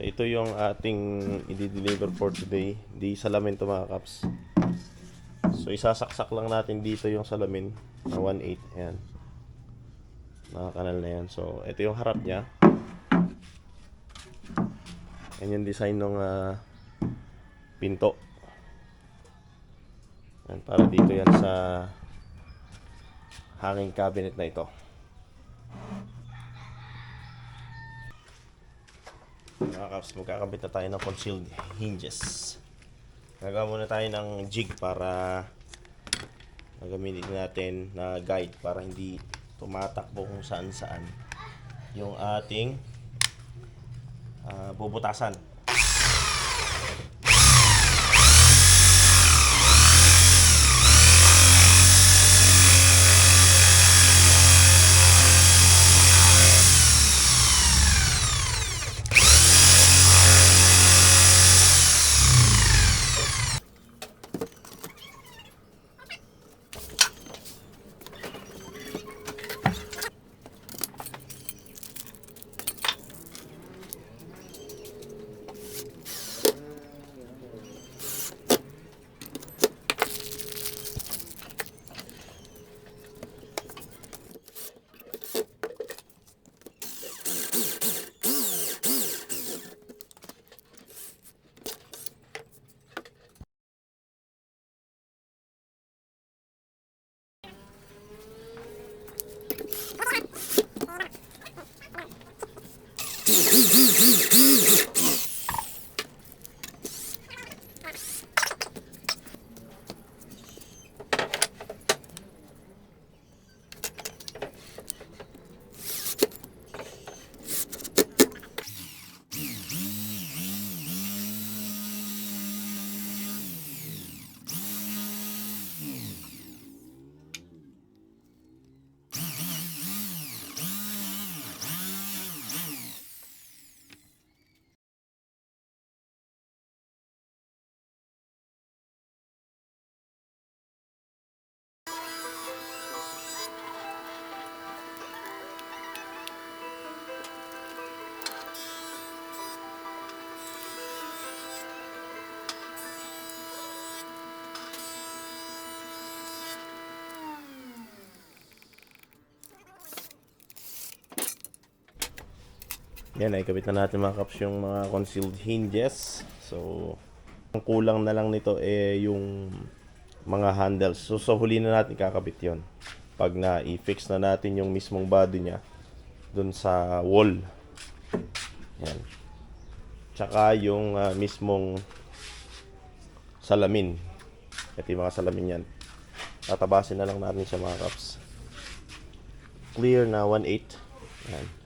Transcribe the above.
So ito yung ating i-deliver for today. Di salamin to mga kaps. So isasaksak lang natin dito yung salamin na 1.8. Ayan. Nakakanal na yan. So ito yung harap niya. Yan yung design ng ah, pinto. Yan, para dito yan sa hanging cabinet na ito. Mga kaps, magkakabit na tayo ng concealed hinges. Gagawa muna tayo ng jig para gagamitin natin na guide para hindi tumatakbo kung saan saan yung ating ah, bubutasan. Mm-hmm. Yan, ay kabit na natin mga kaps yung mga concealed hinges. So, ang kulang na lang nito eh yung mga handles. So, sa huli na natin kakabit yon Pag na-fix na natin yung mismong body niya dun sa wall. Yan. Tsaka yung ah, mismong salamin. Ito yung mga salamin yan. Tatabasin na lang natin siya mga kaps. Clear na 1.8. Yan.